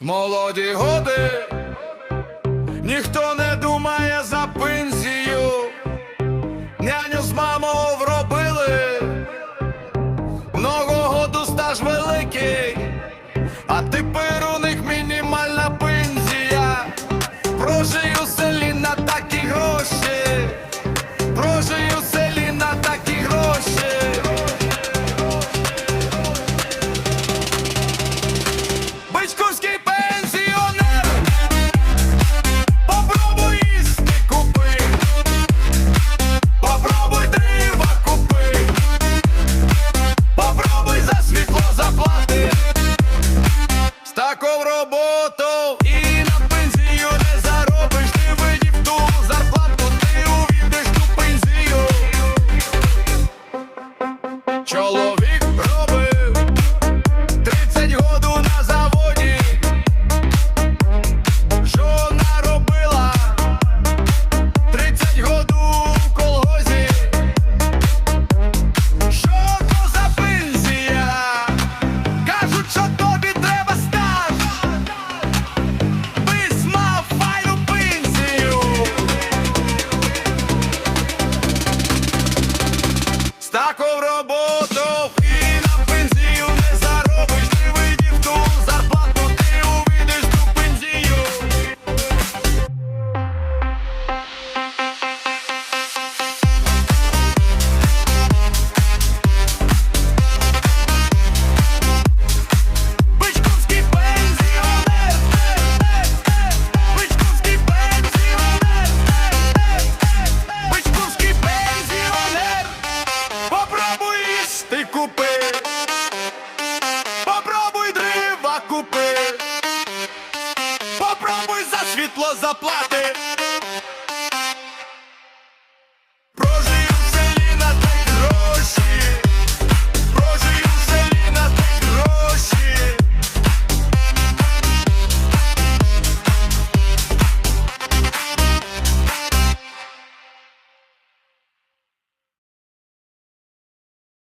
В молоді годи ніхто не думає за пенсію, няню з мамою вробили, много году стаж великий, а ти пи. роботу і на пенсію не заробиш, ти видів ту зарплату, ти увійдеш ту пенсію. Чоловік Таков роботу! купи, попробуй за світло заплати.